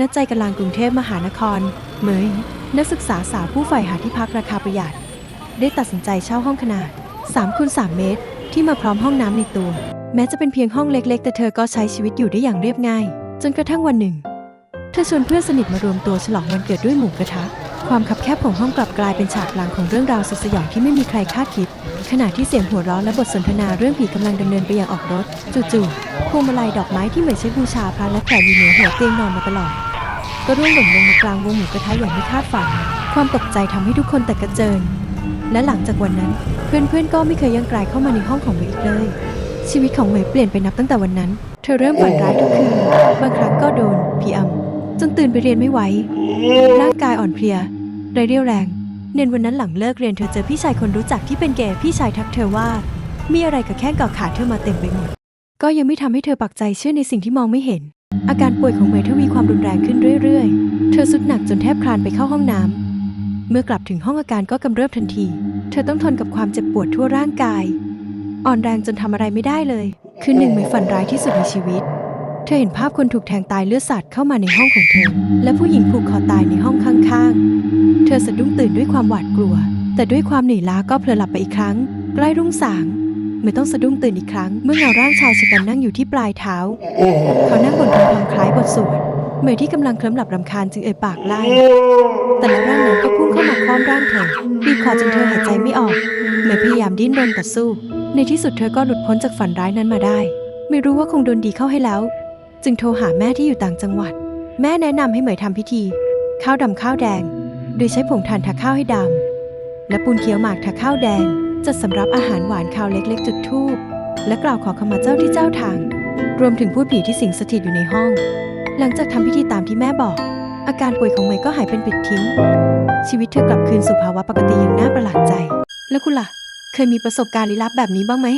ณใจกลางกรุงเทพมหานคร เมยนักศึกษาสาวผู้ใฝ่หาที่พักราคาประหยัด ได้ตัดสินใจเช่าห้องขนาด3คูณ3เมตร ที่มาพร้อมห้องน้ำในตัว แม้จะเป็นเพียงห้องเล็กๆ แต่เธอก็ใช้ชีวิตอยู่ได้อย่างเรียบง่าย จนกระทั่งวันหนึ่ง เธอชวนเพื่อนสนิทมารวมตัวฉลองวันเกิดด้วยหมูกระทะความคับแคบของห้องกลับกลายเป็นฉากหลังของเรื่องราวสุดสยองที่ไม่มีใครคาดคิด ขณะที่เสียงหัวเราะและบทสนทนาเรื่องผีกำลังดำเนินไปอย่างออกรถ จู่ๆพวงมาลัยดอกไม้ที่เหมยใช้บูชาพระและแผ่อยู่เหนือหัวเตียงนอนมาตลอด ก็ร่วงหล่นลงมากลางวงหมูกระทะอย่างไม่คาดฝัน ความตกใจทำให้ทุกคนแตกกระเจิงและหลังจากวันนั้น เพื่อนๆก็ไม่เคยยังกลายเข้ามาในห้องของเหมยอีกเลย ชีวิตของเหมยเปลี่ยนไปนับตั้งแต่วันนั้น เธอเริ่มฝันร้ายทุกคืนบางครั้งก็โดนผีอำจนตื่นไปเรียนไม่ไหวร่างกายอ่อนเพลียไร้เรี่ยวแรงเนนวันนั้นหลังเลิกเรียนเธอเจอพี่ชายคนรู้จักที่เป็นเกย์พี่ชายทักเธอว่า มีอะไรกับแข้งกับขาเธอมาเต็มไปหมด ก็ยังไม่ทำให้เธอปักใจเชื่อในสิ่งที่มองไม่เห็น อาการป่วยของเหมยทวีความรุนแรงขึ้นเรื่อยๆ เธอสุดหนักจนแทบคลานไปเข้าห้องน้ำ เมื่อกลับถึงห้องอาการก็กำเริบทันที เธอต้องทนกับความเจ็บปวดทั่วร่างกาย อ่อนแรงจนทำอะไรไม่ได้เลย คือหนึ่งเหมยฝันร้ายที่สุดในชีวิต เธอเห็นภาพคนถูกแทงตายเลือดสาดเข้ามาในห้องของเธอ และผู้หญิงผูกคอตายในห้องข้างๆ เธอสะดุ้งตื่นด้วยความหวาดกลัว แต่ด้วยความเหนื่อยล้าก็เพลอหลับไปอีกครั้ง ใกล้รุ่งสาง เมื่อต้องสะดุ้งตื่นอีกครั้ง เมื่อเงาร่างชายชะกันนั่งอยู่ที่ปลายเท้า เขานั่งบนพงพงคล้ายบทสวดเมยที่กำลังเคลิ้มหลับรำคาญจึงเอ่ยปากไล่แต่แล้วร่างนั้นก็พุ่งเข้ามาคล้อมร่างเธอบีบคอจนเธอหายใจไม่ออกเมยพยายามดิ้นรนต่อสู้ ในที่สุดเธอก็หลุดพ้นจากฝันร้ายนั้นมาได้ ไม่รู้ว่าคงโดนดีเข้าให้แล้ว จึงโทรหาแม่ที่อยู่ต่างจังหวัด แม่แนะนำให้เหมยทำพิธี ข้าวดำข้าวแดง โดยใช้ผงถ่านทาข้าวให้ดำและปูนเขียวหมากทาข้าวแดง จัดสำรับอาหารหวานข้าวเล็กๆ จุดธูปและกล่าวขอขมาเจ้าที่เจ้าทาง รวมถึงพูดผีที่สิงสถิตอยู่ในห้อง หลังจากทำพิธีตามที่แม่บอก อาการป่วยของเมย์ก็หายเป็นปิดทิ้ง ชีวิตเธอกลับคืนสู่ภาวะปกติอย่างน่าประหลาดใจ แล้วคุณล่ะ เคยมีประสบการณ์ลี้ลับแบบนี้บ้างไหม